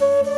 రాదే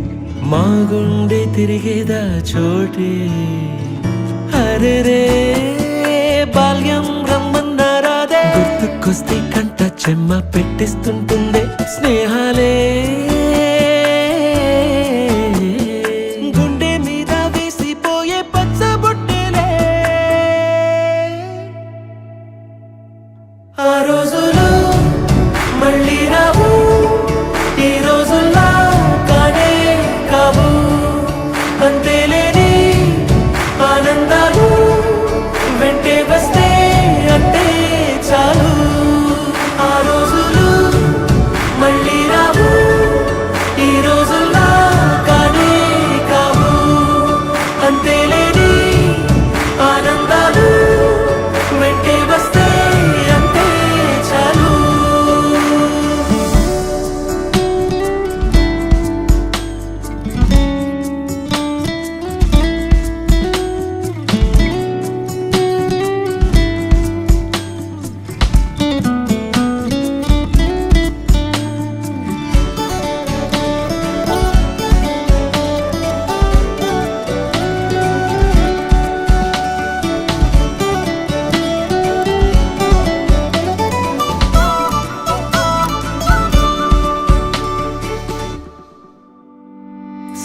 మా గుండె తిరిగేదా చోటే? అరే రే బాల్యం రమ్మన్నారాదే గుర్తుకొస్తే కంట చెమ్మ పెట్టిస్తుంటుందే స్నేహాలే.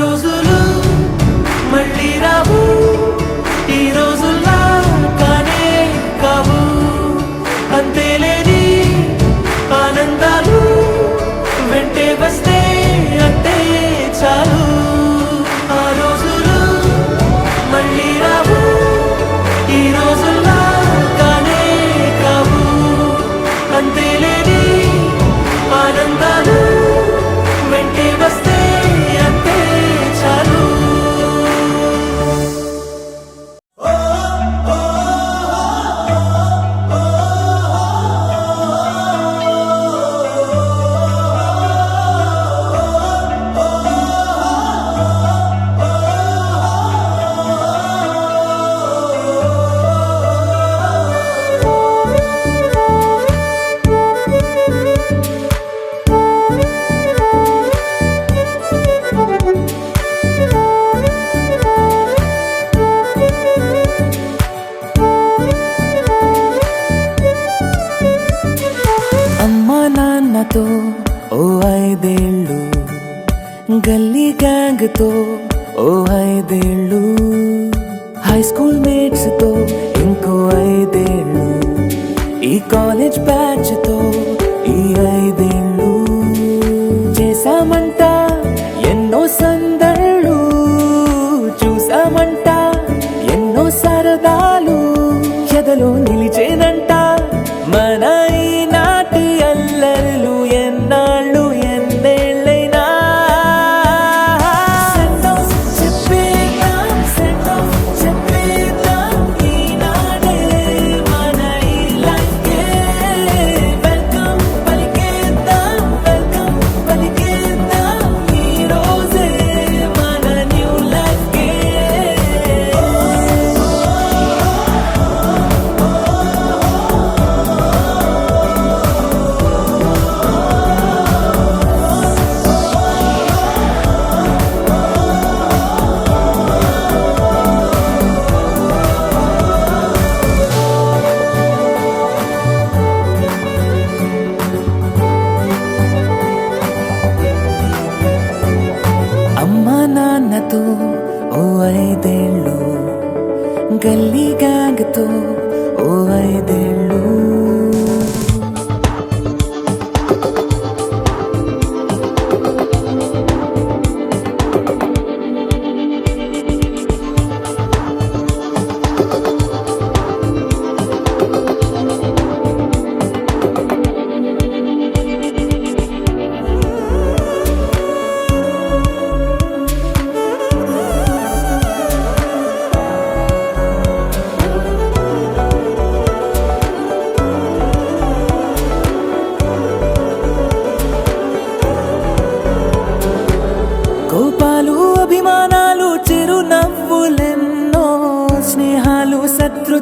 రోజులు మళ్ళీ రావు. ఈ రోజు గల్లీ గ్యాంగ్తో ఓ ఐదేళ్ళు. హై స్కూల్ మేట్స్తో ఇంకో ఐదేళ్ళు. ఈ కాలేజ్ బ్యాచ్తో ఈ ఐదేళ్ళు. చేసామంట గల్లీ గ్యాంగ్తో ఓ ఐదేళ్ళు ಶತ್ರು